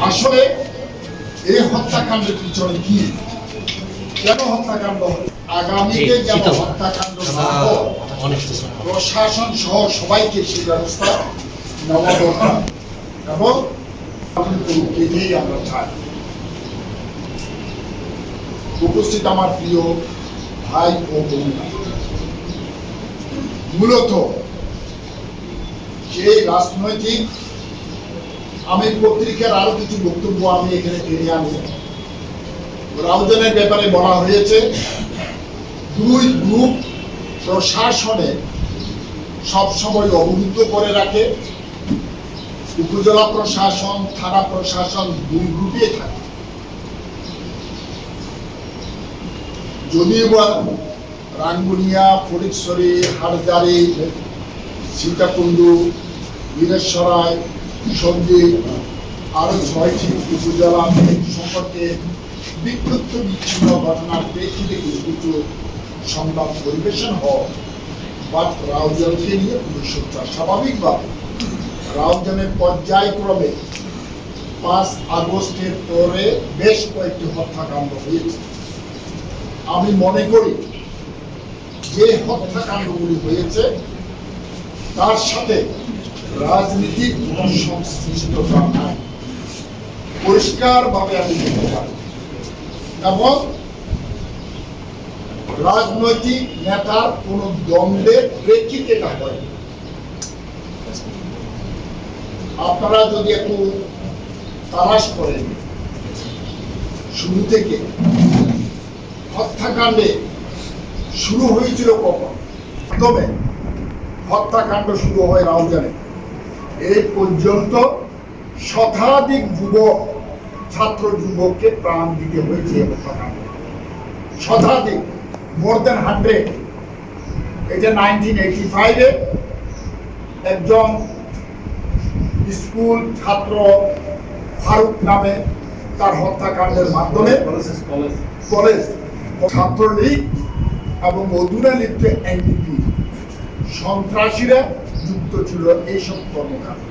আসলে এই হত্যাকাণ্ডের পিছনে কি? কেন হত্যাকাণ্ড আগামীতে যেন হত্যাকাণ্ড প্রশাসন সহ সবাইকে সেই ব্যবস্থা নেওয়া দরকার। এবং এটাই আমরা চাই। উপস্থিত আমার প্রিয় ভাই ও বোনরা মূলত যে রাজনৈতিক আমি পত্রিকার আরও কিছু বক্তব্য আমি এখানে টেনে আনি। রাউজানের ব্যাপারে বলা হয়েছে, দুই গ্রুপ প্রশাসনে সবসময় অবরুদ্ধ করে রাখে। উপজেলা প্রশাসন, থানা প্রশাসন দুই গ্রুপে থাকে। যদিও রাঙ্গুনিয়া ফরিদশরী হাটজারি সীতাকুণ্ডু, বীরেশ্বরায় সন্দীপ আরও ছয়টি উপজেলা সম্পর্কে বিক্ষিপ্ত বিচ্ছিন্ন ঘটনার প্রেক্ষিতে কিছু কিছু সংবাদ পরিবেশন হয়। বা রাউজানকে নিয়ে পুরুষত্ব স্বাভাবিকভাবে। রাউজানের পর্যায়ক্রমে পাঁচ আগস্টের পরে বেশ কয়েকটি হত্যাকাণ্ড হয়েছে। আমি মনে করি যে হত্যাকাণ্ডগুলি হয়েছে, তার সাথে রাজনীতির কোন সংশ্লিষ্টতা নাই পরিষ্কারভাবে আমি বলতে পারি। এবং রাজনৈতিক নেতার কোন দ্বন্দ্বের প্রেক্ষিতে না হয় আপনারা যদি একটু তালাশ করেন, শুরু থেকে হত্যাকাণ্ডে শুরু হয়েছিল কখন? তবে হত্যাকাণ্ড শুরু হয় রাউজানে। এই পর্যন্ত শতাধিক যুবক ছাত্র যুবককে প্রাণ দিতে হয়েছে হত্যাকাণ্ড শতাধিক মোর দেন হান্ড্রেড এটা নাইনটিন এইটি ফাইভে একজন স্কুল ছাত্র ফারুক নামে তার হত্যাকাণ্ডের মাধ্যমে কলেজ ছাত্রলীগ এবং মধুরা লিপ্ত এনডিপি সন্ত্রাসীরা যুক্ত ছিল এইসব কর্মকাণ্ড,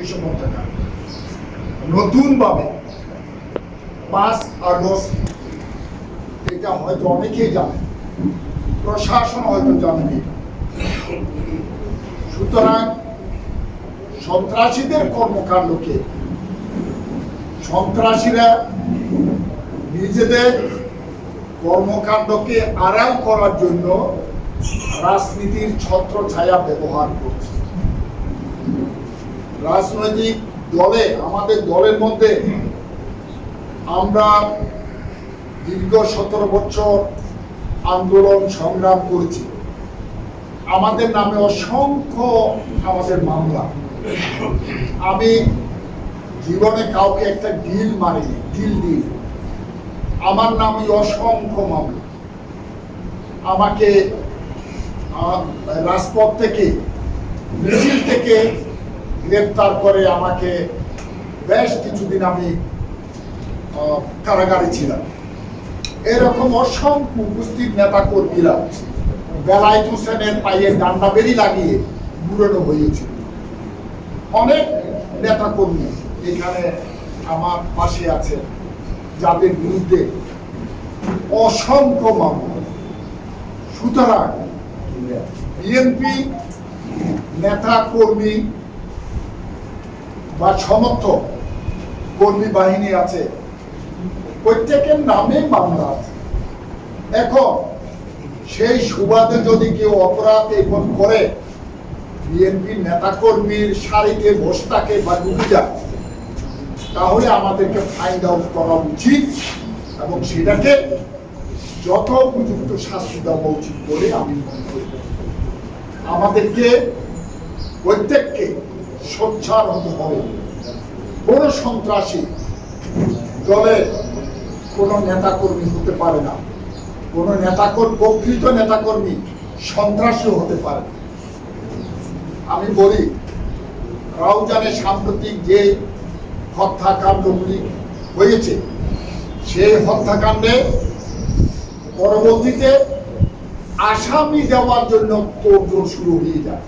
এইসব হত্যাকাণ্ড নতুনভাবে পাঁচ আগস্ট, এটা হয়তো অনেকেই জানে, প্রশাসন হয়তো জানেনি সুতরাং সন্ত্রাসীদের কর্মকাণ্ডকে সন্ত্রাসীরা নিজেদের কর্মকাণ্ডকে আড়াল করার জন্য রাজনীতির ছত্র ছায়া ব্যবহার করছে। রাজনৈতিক দলে, আমাদের দলের মধ্যে আমরা দীর্ঘ সতেরো বছর আন্দোলন সংগ্রাম করেছি। আমাদের নামে অসংখ্য আমাদের মামলা। আমি জীবনে কাউকে একটা ডিল মারিনি ডিল ডিল আমার নামে অসংখ্য মামলা। আমাকে রাজপথ থেকে মিছিল থেকে গ্রেপ্তার করে আমাকে বেশ কিছুদিন আমি কারাগারে ছিলাম। এরকম অসংখ্য উপস্থিত নেতা কর্মীরা বেলায় হোসেনের পায়ে ডান্ডা বেরি লাগিয়ে বুড়ানো হয়েছিল। অনেক নেতা কর্মী এখানে আমার পাশে আছে যাদের বিরুদ্ধে অসংখ্য মামলা। সুতরাং বিএনপি নেতা কর্মী বা সমর্থক কর্মী বাহিনী আছে। প্রত্যেকের নামে মামলা আছে। এখন সেই সুবাদে যদি কেউ অপরাধ এখন করে, বিএনপি নেতাকর্মীর শাড়িতে বসে থাকে বা ডুবে যায় তাহলে আমাদেরকে ফাইন্ড আউট করা উচিত এবং সেটাকে যত উপযুক্ত শাস্তি দেওয়া উচিত বলে আমি মনে করি। আমাদেরকে প্রত্যেককে সোচ্চার হতে হবে কোন সন্ত্রাসী দলের কোন নেতাকর্মী হতে পারে না। কোন নেতাকর্মী, প্রকৃত নেতাকর্মী সন্ত্রাসী হতে পারে। আমি বলি রাউজানে সাম্প্রতিক যে হত্যাকাণ্ডগুলি হয়েছে, সেই হত্যাকাণ্ডে পরবর্তীতে আসামি দেওয়ার জন্য তোড়জোড় শুরু হয়ে যায়।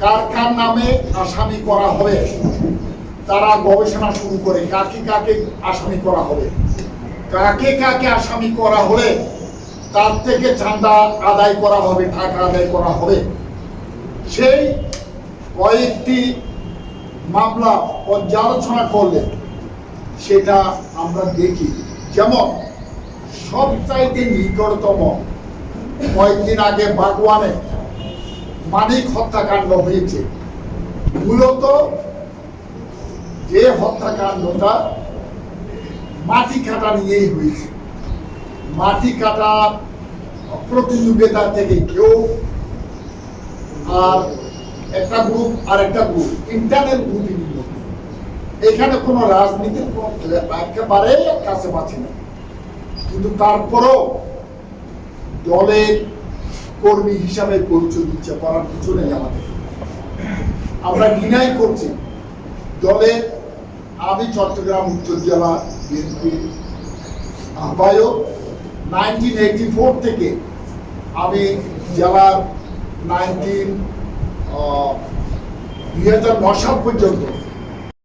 কার কার নামে আসামি করা হবে। তারা গবেষণা শুরু করে কাকে কাকে আসামি করা হবে। কাকে কাকে আসামি করা হলে তার থেকে চাঁদা আদায় করা হবে, টাকা আদায় করা হবে। সেই কয়েকটি মামলা পর্যালোচনা করলে সেটা আমরা দেখি। যেমন, সবচাইতে নিকটতম কয়েকদিন আগে বাগওয়ানে মানিক হত্যাকাণ্ড হয়েছে। মূলত যে হত্যাকাণ্ডটা মাটি কাটা নিয়েই হয়েছে। মাটি কাটা প্রতিযোগিতা থেকে কেউ আর একটা গ্রুপ আর একটা গ্রুপ ইন্টারনেট গ্রুপিং এখানে কোনো রাজনীতির কোনো একেবারে কাছে পাচ্ছি না। কিন্তু তারপরও দলের কর্মী হিসাবে পরিচয় দিচ্ছে করার কিছু নেই আমাদের। আমরা ডিনাই করছি দলের আমি চট্টগ্রাম উত্তর জেলা বিএনপির আহ্বায়ক নাইনটিন এইটি ফোর থেকে আমি জেলার নাইনটিন দুই হাজার নয় সাল পর্যন্ত